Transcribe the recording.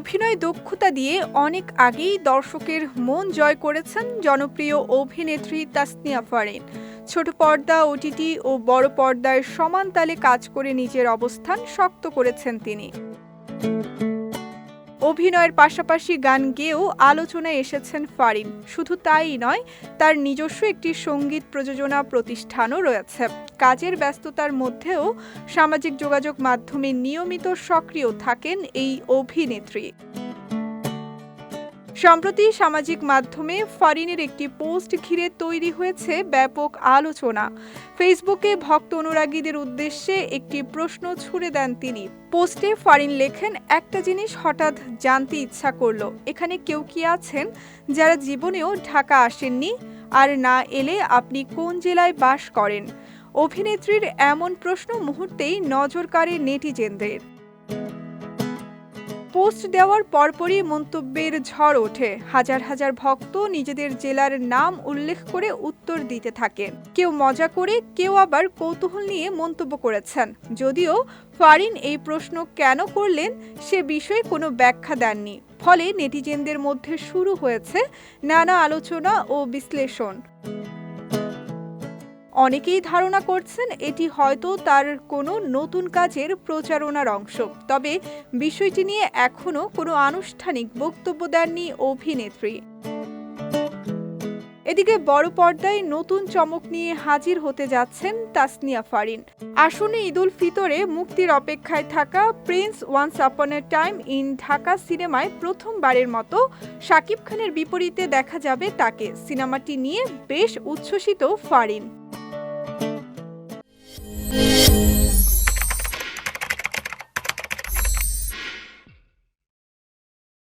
অভিনয় দক্ষতা দিয়ে অনেক আগেই দর্শকের মন জয় করেছেন জনপ্রিয় অভিনেত্রী তাসনিয়া ফারিন। ছোট পর্দা, ওটিটি ও বড় পর্দায় সমান তালে কাজ করে নিজের অবস্থান শক্ত করেছেন তিনি। অভিনয়ের পাশাপাশি গান গেয়েও আলোচনায় এসেছেন ফারিন। শুধু তাই নয়, তার নিজস্ব একটি সংগীত প্রযোজনা প্রতিষ্ঠানও রয়েছে। কাজের ব্যস্ততার মধ্যেও সামাজিক যোগাযোগ মাধ্যমে নিয়মিত সক্রিয় থাকেন এই অভিনেত্রী। সম্প্রতি সামাজিক মাধ্যমে ফারিনের একটি পোস্ট ঘিরে তৈরি হয়েছে ব্যাপক আলোচনা। ফেসবুকে ভক্ত অনুরাগীদের উদ্দেশ্যে একটি প্রশ্ন ছুড়ে দেন তিনি। পোস্টে ফারিন লেখেন, একটা জিনিস হঠাৎ জানতে ইচ্ছা করল। এখানে কেউ কি আছেন যারা জীবনেও ঢাকা আসেননি? আর না এলে আপনি কোন জেলায় বাস করেন? অভিনেত্রীর এমন প্রশ্ন মুহূর্তেই নজর কাড়ে নেটিজেনদের। পোস্ট দেওয়ার পরপরই মন্তব্যের ঝড় ওঠে। হাজার হাজার ভক্ত নিজেদের জেলার নাম উল্লেখ করে উত্তর দিতে থাকেন কেউ মজা করে, কেউ আবার কৌতূহল নিয়ে মন্তব্য করেছেন। যদিও ফারিন এই প্রশ্ন কেন করলেন সে বিষয়ে কোনো ব্যাখ্যা দেননি। ফলে নেটিজেনদের মধ্যে শুরু হয়েছে নানা আলোচনা ও বিশ্লেষণ। অনেকেই ধারণা করছেন এটি হয়তো তার কোনো নতুন কাজের প্রচারণার অংশ। তবে বিষয়টি নিয়ে এখনও কোনো আনুষ্ঠানিক বক্তব্য দেননি অভিনেত্রী। এদিকে বড় পর্দায় নতুন চমক নিয়ে হাজির হতে যাচ্ছেন তাসনিয়া ফারিন। আসন্ন ঈদুল ফিতরে মুক্তির অপেক্ষায় থাকা Prince once upon A time in Dhaka সিনেমায় প্রথমবারের মতো শাকিব খানের বিপরীতে দেখা যাবে তাকে। সিনেমাটি নিয়ে বেশ উচ্ছ্বসিত ফারিন।